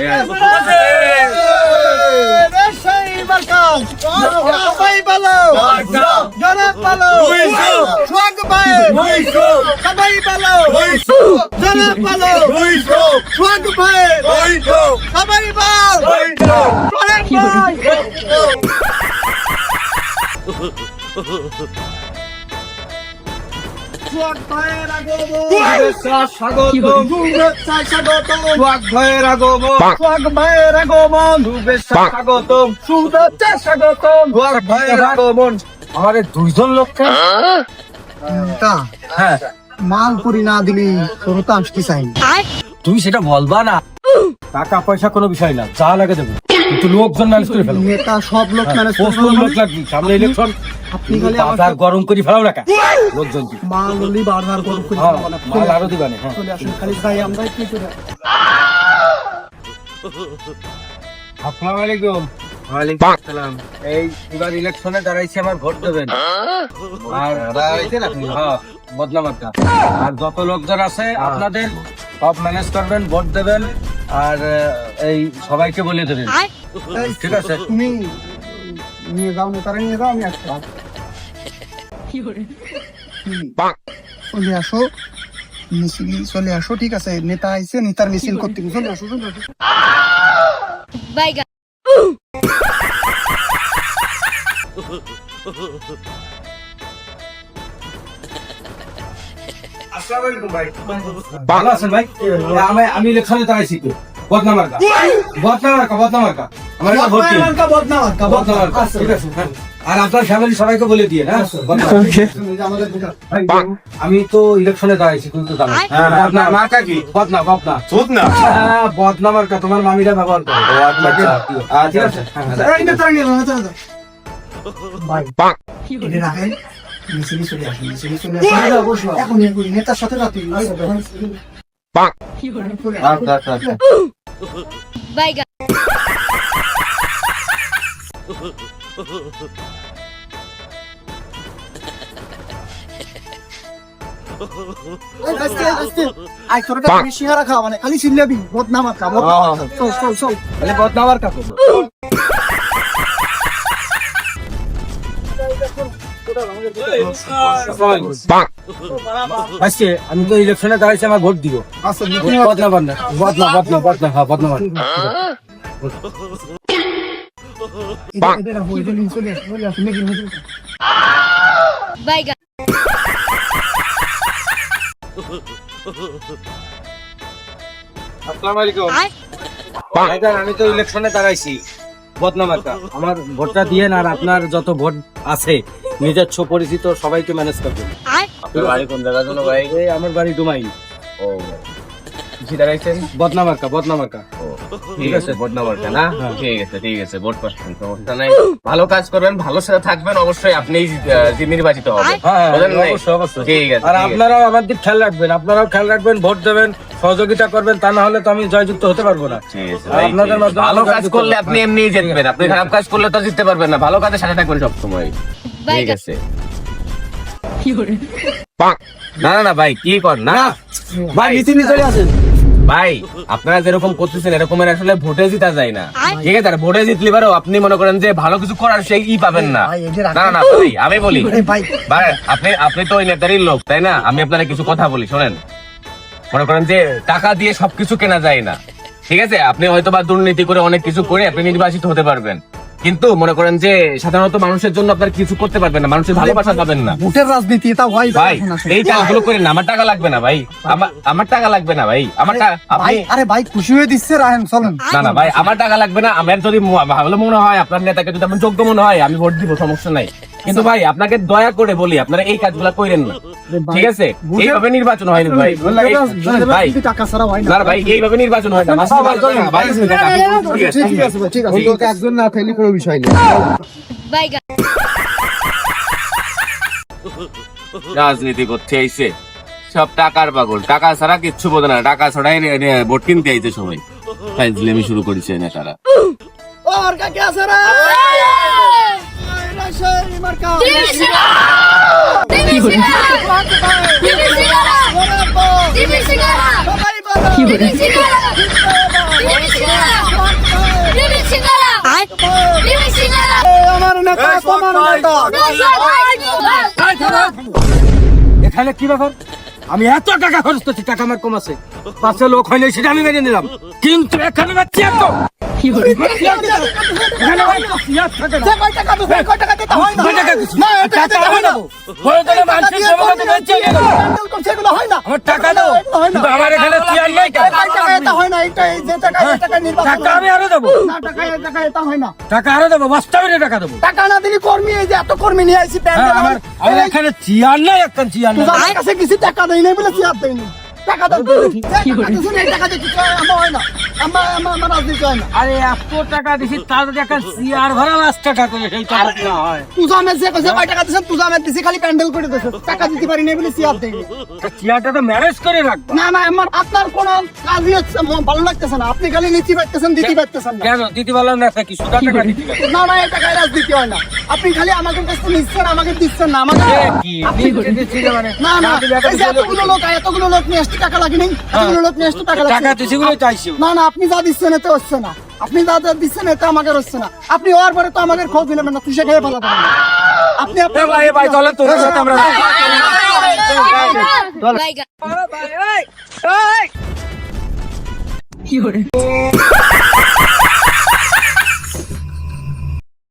É, é brasileiro! Deixa aí, Marcão! Joga aí, balão! Joga aí, balão! Luizu! Joga aí, balão! Joga aí, balão! Luizu! Joga aí, balão! Luizu! Joga aí, balão! Joga aí, balão! Luizu! Joga aí, balão! Joga aí, balão! আমাদের দুইজন লোককে? তা হ্যাঁ। মাল না দিলি তোর তো আসতে চাই? তুমি সেটা বলবা না। টাকা পয়সা কোনো বিষয় না যা লাগে দেবো। কিন্তু লোকজন ম্যানেজ করে ফেলো। নেতা সব লোক ম্যানেজ প্রচুর লোক লাগবে। সামনে ইলেকশন আপনি খালি আমার বাজার গরম করে ফেলাও না লোকজন মাল ললি বারবার গরম করে হ্যাঁ, না। মাল আরও দিবানে হ্যাঁ। চলে আসুন খালি ভাই আমরা কি করে? আসসালামু আলাইকুম ওয়ালাইকুম আসসালাম। এই এবার ইলেকশনে দাঁড়াইছে আমার ভোট দেবেন। আর দাঁড়াইছেন আপনি? হ্যাঁ আর যত লোকজন আছে আপনাদের সব ম্যানেজ করবেন ভোট দেবেন আর এই সবাইকে বলে দেবেন। ঠিক আছে তুমি নিয়ে যাও নেতারা নিয়ে যাও আমি আসতে চলে আসো মিছিল চলে আসো ঠিক আছে নেতা আইছে নেতার মিছিল করতে। চলে আসো আসো। আমি আমি ইলেকশনে দাঁড়াইছি তো। বদনামার্কা বদনামার্কা বদনামার্কা আমার একটা হ্যাঁ। আর আপনার ফ্যামিলি সবাইকে বলে দিয়ে না বদনামার্কা। এই যে আমাদের দুটা। ভাই, আমি তো ইলেকশনে দাঁড়াইছি কিন্তু জানো হ্যাঁ, বদনা বদনা হ্যাঁ, বদনা মার্কা তোমার মামিরা ব্যবহার করে। আচ্ছা, ঠিক আছে। হ্যাঁ, এই নেতারা নিয়ে যাও, নেতারা নিয়ে যাও। ভাই, এটা রাখেন। মিছিলে চলে আসুন, মিছিলে চলে আসুন। এখনই, এখনই, নেতার সাথে রাতে তোর খাওয়া মানে খালি চিল্লাবি চল চল বদনামার আমি তো ইলেকশনে দাঁড়াইছি আমার ভোট দিব। আচ্ছা বদনা বদনা বদনা বদনা বদনা হ্যাঁ বদনা আসসালামু আলাইকুম। আমি তো ইলেকশনে দাঁড়াইছি। বদনামার্কা আমার ভোটটা দিয়ে আর আপনার যত ভোট আছে নিজস্ব পরিচিত সবাইকে ম্যানেজ করবেন আপনার বাড়ি কোন জায়গার জন্য? ভাই আমার বাড়ি ডুমাইন। ও। কি দাঁড়াইছেন? বদনামার্কা বদনামার্কা ও। ঠিক আছে ভোট নেওয়ার না? হ্যাঁ। ঠিক আছে ঠিক আছে ভোট পাচ্ছেন সমস্যা নাই। ভালো কাজ করবেন ভালো সাথে থাকবেন অবশ্যই আপনি নির্বাচিত হবেন। হ্যাঁ অবশ্যই ঠিক আছে আর আপনারাও আমার দিক খেয়াল রাখবেন আপনারাও খেয়াল রাখবেন ভোট দেবেন সহযোগিতা করবেন তা না হলে তো আমি জয়যুক্ত হতে পারব না। আপনাদের ভালো কাজ করলে আপনি এমনি জিতবেন আপনি খারাপ কাজ করলে তো জিততে পারবেন না ভালো কাজের সাথে থাকবেন সবসময়। ঠিক আছে। না না না ভাই কি কর না? ভাই মিছিল চলে আসেন। ভাই আপনারা যেরকম করতেছেন এরকমের আসলে ভোটে জিতা যায় না। ঠিক আছে ভোটে জিতলি পারো আপনি মনে করেন যে ভালো কিছু করার সেই ই পাবেন না। না না ভাই আমি বলি। ভাই ভাই। আপনি আপনি তো ওই নেতারই লোক তাই না? আমি আপনারা কিছু কথা বলি শোনেন। মনে করেন যে টাকা দিয়ে সবকিছু কেনা যায় না। ঠিক আছে আপনি হয়তো বা দুর্নীতি করে অনেক কিছু করে আপনি নির্বাচিত হতে পারবেন। কিন্তু মনে করেন যে সাধারণত মানুষের জন্য আপনার কিছু করতে পারবেন না মানুষের ভালোবাসা পাবেন না। ভোটের রাজনীতি এটা ভাই ভাই এই টাকাগুলো করেন না আমার টাকা লাগবে না ভাই। আমার টাকা লাগবে না ভাই। আমার ভাই আরে ভাই খুশি হয়ে দিচ্ছে রাহেন চলেন। না না ভাই আমার টাকা লাগবে না আমার যদি ভালো মনে হয় আপনার নেতাকে যদি আমার যোগ্য মনে হয় আমি ভোট দিব সমস্যা নাই। কিন্তু ভাই আপনাকে দয়া করে বলি আপনারা এই কাজগুলা করেন না। ঠিক আছে? এইভাবে নির্বাচন হয়নি ভাই। ভাই টাকা ছাড়া হয় না। না ভাই এইভাবে নির্বাচন হয় না। ভাই, ঠিক আছে ঠিক আছে ভাই, ঠিক আছে। তোকে একজন না ফেলি কোনো বিষয় নেই। রাজনীতি করতে আইছে। সব টাকার পাগল। টাকা ছাড়া কিচ্ছু বোঝে না। টাকা ছাড়াই ভোট কিনতে আইছে সবাই। ফাইজলামি শুরু করেছে নেতারা। ওর কাকে আছে এখানে কি ব্যাপার? আমি এত টাকা খরচ করছি টাকা আমার কম আছে। পাশে লোক হয়নি সেটা আমি মেনে নিলাম। কিন্তু এখানে টাকা দিতে দিতে দিয়ে। আমার আমার। আরও দেবো না, টাকা, টাকা হয় না। টাকা আরও দেবো টাকা দেবো টাকা না দিলে কর্মী এই যে এত কর্মী নিয়ে হ্যাঁ, আমার আমার এখানে চেয়ার নাই একটা চেয়ার নাই তুজানের কাছে কিছু টাকা দেয় নাই বলে চেয়ার দেয়নি টাকা দেন টাকা দিয়ে আমার হয় না আমার আমার আমার রাজনীতি না। আরে এত টাকা দিছি তার যদি একটা চেয়ার ভরা লাখ টাকা করে সেই টাকা না হয়। তুজামের যে কইছে কয় টাকা দিছেন? তুজামের দিছি খালি প্যান্ডেল করে দিছে। টাকা দিতে পারি বলে চেয়ার চেয়ারটা তো ম্যানেজ করে রাখবা। না না আমার আপনার কোন কাজই হচ্ছে ভালো লাগতেছে না। আপনি খালি নিতে পারতেছেন দিতে পারতেছেন না। কেন দিতে না একটা কি সুদা টাকা দিতে না না এই রাজনীতি হয় না। আপনি খালি আমাকে কাছে নিচ্ছেন আমাকে দিচ্ছেন না আমাকে কি না মানে না এতগুলো লোক এতগুলো লোক নিয়ে আসতে টাকা লাগে নাই এতগুলো লোক নিয়ে আসতে টাকা লাগছে চাইছি না না আপনি যা দিচ্ছেন এতে হচ্ছে না আপনি যা যা দিচ্ছেন এতে আমাকে হচ্ছে না আপনি হওয়ার পরে তো আমাকে খোঁজ দিলেন না তুষে খেয়ে ফেলা দেবেন আপনি আপনার ভাই চলেন তোর সাথে আমরা এই, এই।